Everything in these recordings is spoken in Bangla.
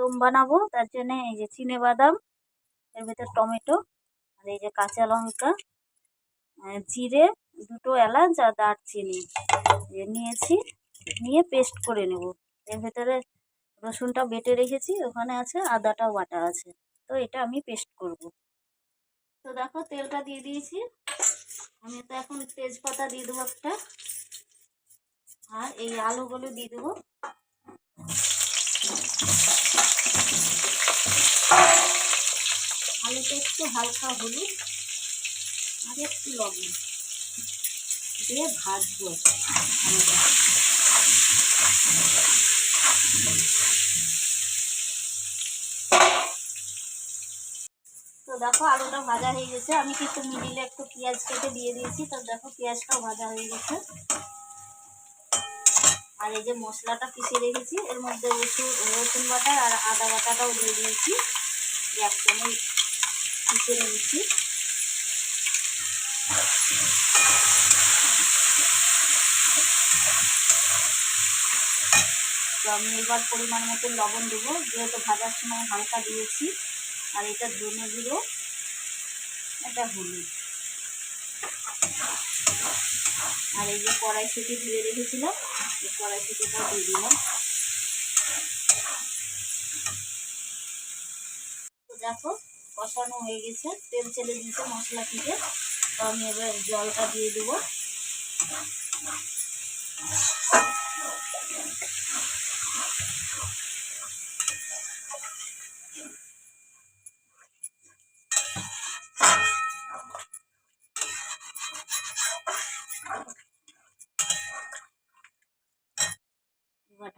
দম বানাবো। তার জন্য এই যে চিনে বাদাম, এর ভেতর টমেটো, আর এই যে কাঁচা লঙ্কা জিরে, দুটো এলাচ আর দারচিনি নিয়েছি। নিয়ে পেস্ট করে নেব। এর ভেতরে রসুনটা বেটে রেখেছি, ওখানে আছে আদাটাও বাটা আছে। তো এটা আমি পেস্ট করব। তো দেখো, তেলটা দিয়ে দিয়েছি। আমি তো এখন তেজপাতা দিয়ে দেবো একটা। আর এই আলুগুলো দিয়ে দেবো। একটু হালকা হলুদ আর একটু লবণ দিয়ে ভাজবো। তো দেখো আলুটা ভাজা হয়ে গেছে। আমি কিন্তু মিডিলে একটু পেঁয়াজ কেটে দিয়ে দিয়েছি। তো দেখো পেঁয়াজটাও ভাজা হয়ে গেছে। আর এই যে মশলাটা পিষে রেখেছি, এর মধ্যে রসুন রসুন বাটা আর আদা বাটাটাও দিয়ে দিয়েছি। দিয়ে পিষে নিয়েছি তো আমি এবার পরিমাণ মতো লবণ দেবো। যেহেতু ভাজার সময় হালকা দিয়েছি, আর এটা ধনে গুঁড়ো, এটা হলুদ। আর এই যে কড়াইশুটি ধুয়ে রেখেছিলাম, এই কড়াইশুটিটা দিয়ে দিলাম। দেখো কষানো হয়ে গেছে। তেল ছেড়ে দিয়েছে মশলা থেকে। তো আমি এবার জলটা দিয়ে দেবো।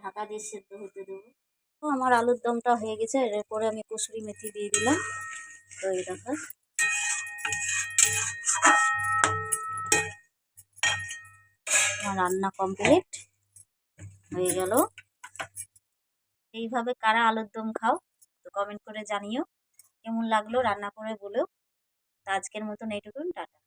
ঢাকা দিয়ে সেদ্ধ হতে দেবো। তো আমার আলুর দমটা হয়ে গেছে। এরপরে আমি কসুরি মেথি দিয়ে দিলাম। তো এই রান্না কমপ্লিট হয়ে গেল। এইভাবে কারা আলুর দম খাও, তো কমেন্ট করে জানিও। কেমন লাগল রান্না করে বলেও তো আজকের মতন এইটুকুন, টাটা।